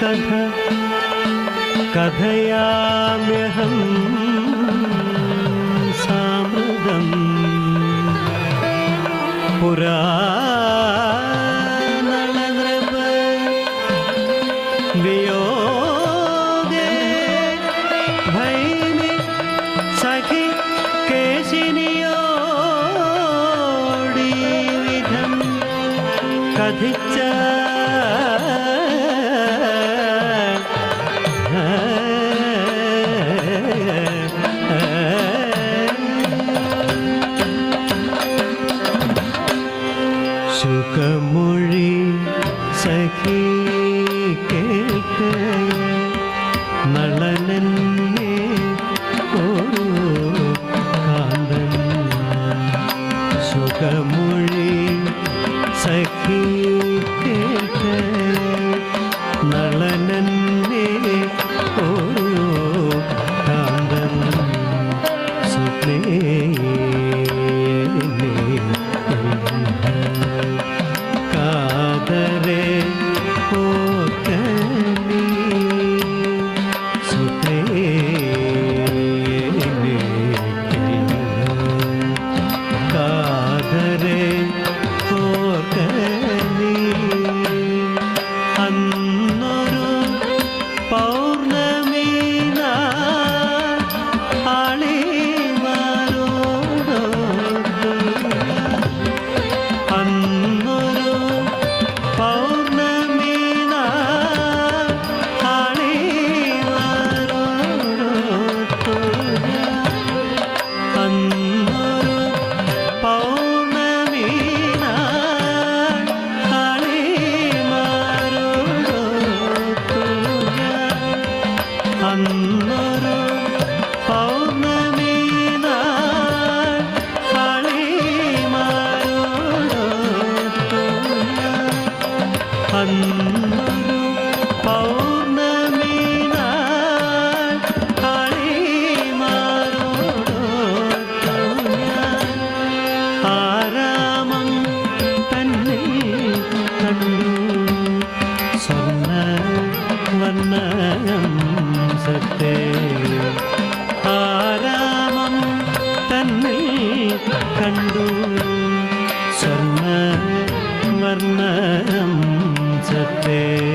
കഥ കഥയാമ്യഹം സാമൃതം. പുരാണനൃപ വിയോഗേ ഭൈമി സഖി കേശിനിയോടി വിധം കഥിച്ച മുഴക്കമൊഴി സഖി കേട്ട് നളനൻ day.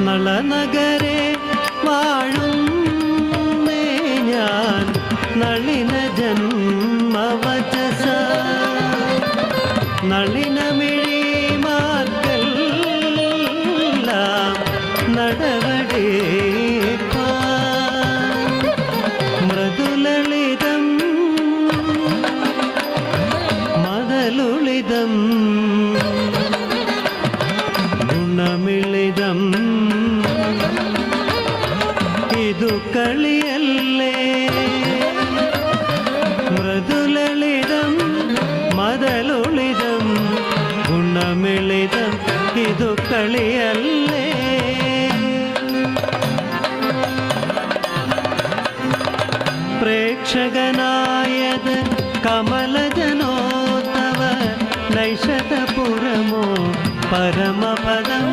നളനഗരെ വാഴുന്നേ ഞാൻ. നളിന ജന്മവചസ. നളിന കളിയല്ലേ? മൃദുലളിതം മതലുളിതം ഗുണമിളിതം ഇതു കളിയല്ലേ? പ്രേക്ഷകനായത് കമലജനോത്തവ നൈഷതപുരമോ പരമപദം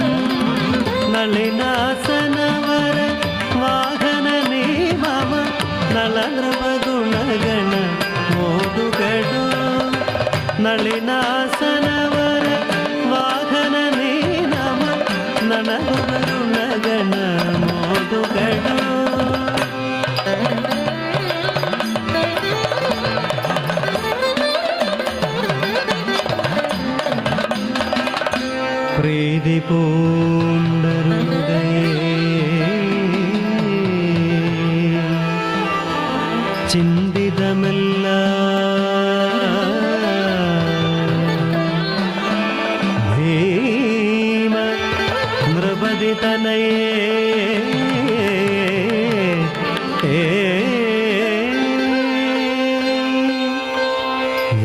നളിനാസനവര നളിനാസനവര വാഹന നമ നളനൃപഗുണഗണ മോതുകടോ പ്രീതി പൂണ്ടരുതേ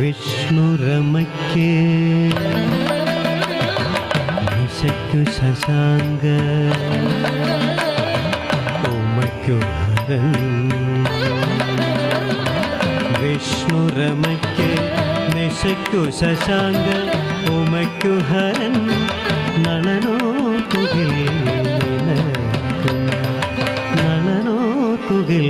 വിഷ്ണുരമയ്ക്ക് വിശയ്ക്കു ശശാങ്ക ഉമയ്ക്കു ഹരൻ വിഷ്ണുരമയ്ക്ക് നിശയ്ക്കു ശശാങ്ക ഉമയ്ക്കു ഹരൻ. നളനോ തുകിൽ നളനോ തുകിൽ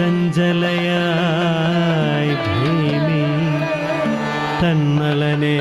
മനചഞ്ചലയായി ഭീമി തന്നളനെ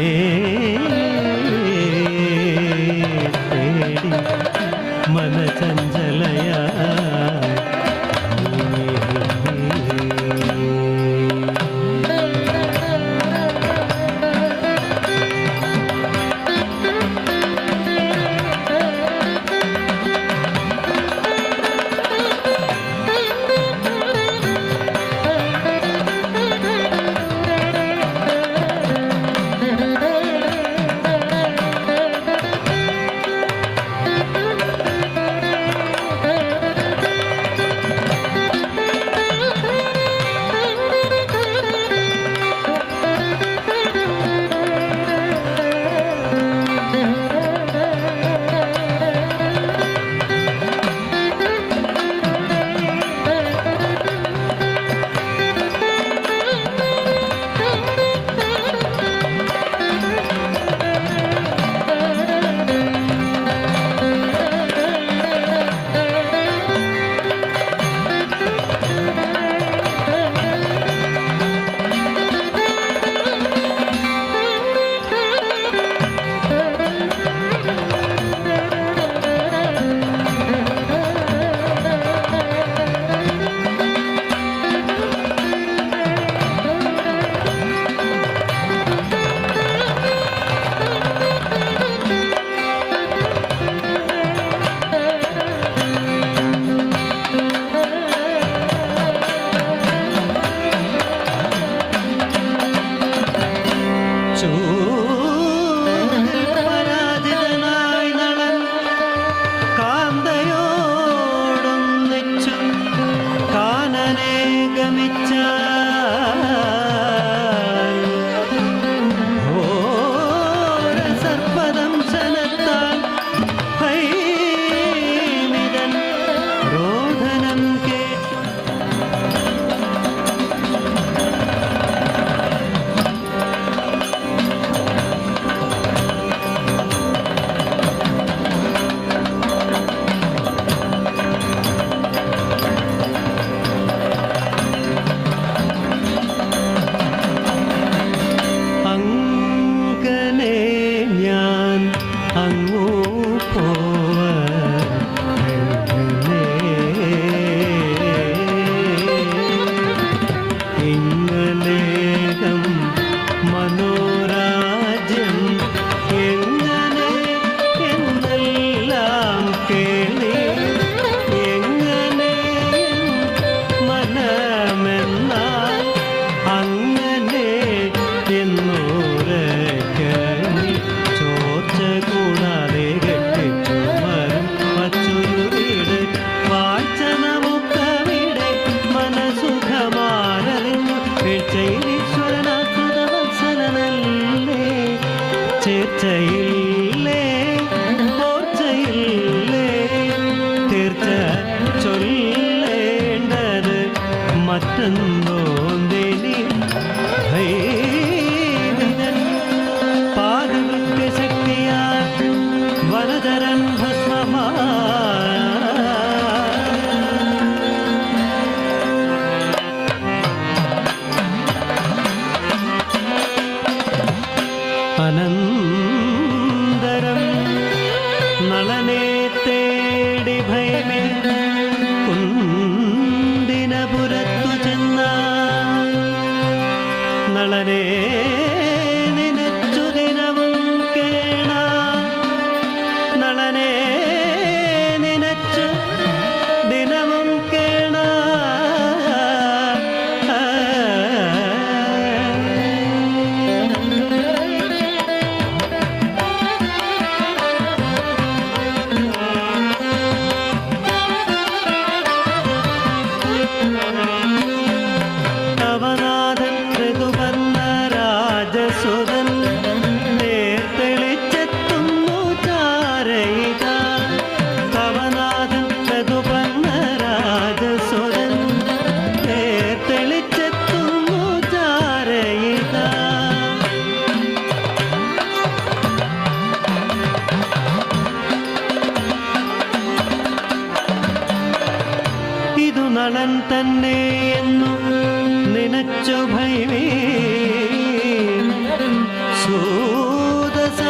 ചേർച്ചയിൽ ഈശ്വരനാഥ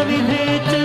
विधेच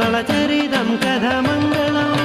నళచరితం కథ మంగళం